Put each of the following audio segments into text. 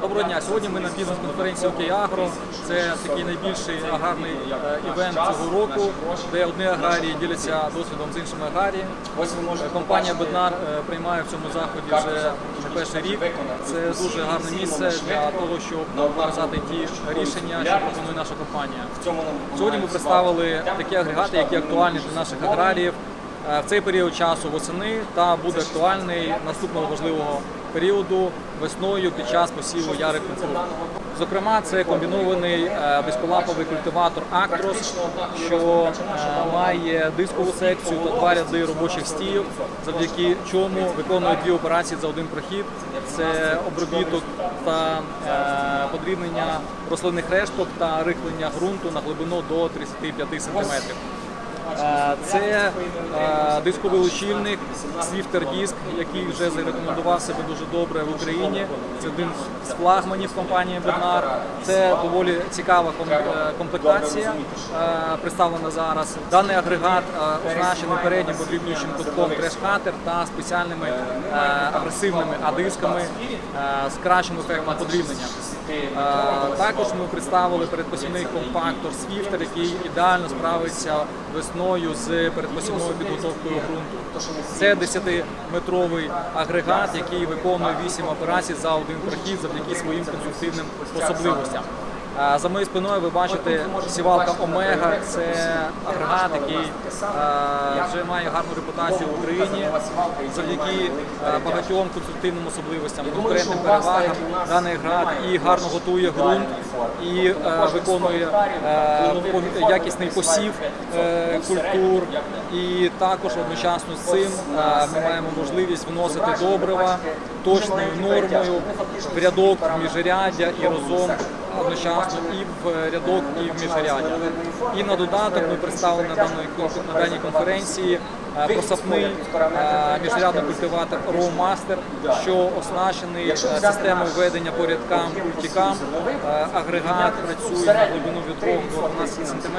Доброго дня. Сьогодні ми на бізнес-конференції «Окей-Агро». Це такий найбільший аграрний е, івент цього року, де одні аграрії діляться досвідом з іншими аграріями. Компанія Беднар е, приймає в цьому заході вже перший рік. Це дуже гарне місце для того, щоб показати ті рішення, що пропонує наша компанія. Сьогодні ми представили такі агрегати, які актуальні для наших аграріїв е, в цей період часу восени та буде актуальний наступного важливого періоду весною під час посіву ярих культур. Зокрема, це комбінований е, безколаповий культиватор Actros, що е, має дискову секцію та два ряди робочих стіїв, завдяки чому виконує дві операції за один прохід. Це обробіток та е, подрібнення рослинних решток та рихлення ґрунту на глибину до 35 см. Е, Це е, дисковий лучильник Swifter Disk, який вже зарекомендував себе дуже добре в Україні. Це один з флагманів компанії Бernard. Це доволі цікава е, комплектація, представлена зараз. Даний агрегат оснащений переднім подрібнюючим кутком Trash-Cutter та спеціальними агресивними А-дисками з кращим ефектом подрібнення. Е, Також ми представили передпосівний компактор Swifter, який ідеально справиться весною з передпосівною підготовкою ґрунту. Це 10-метровий агрегат, який виконує 8 операцій за один прохід завдяки своїм конструктивним особливостям. За моєю спиною ви бачите сівалка Омега. Це агрегат, який вже має гарну репутацію в Україні. Завдяки багатьом конструктивним особливостям, конкурентним перевагам даний агрегат і гарно готує ґрунт, і виконує якісний посів е, культур. І також одночасно з цим ми маємо можливість вносити добрива точною нормою в рядок міжряддя і разом одночасно і в рядок, і в міжряддя. І на додаток ми представили на даній, на даній конференції е, просапний е, міжрядний культиватор Rowmaster, що оснащений е, системою ведення по рядкам культикам. Е, Агрегат працює на глибину від 3 до 12 см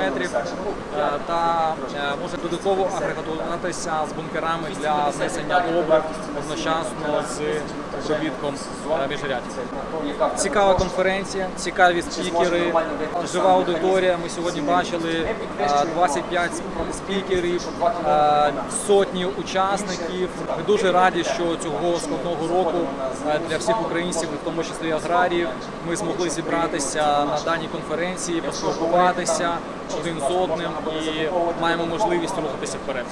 та може додатково агрегатуватися з бункерами для знесення обрив одночасно з обробітком міжрядь. Цікава конференція, цікаві спікери, жива аудиторія. Ми сьогодні бачили е, 25 спікерів, сотні учасників. Ми дуже раді, що цього складного року е, для всіх українців, в тому числі аграріїв, ми змогли зібратися на даній конференції, поспілкуватися один з одним і маємо можливість рухатися вперед.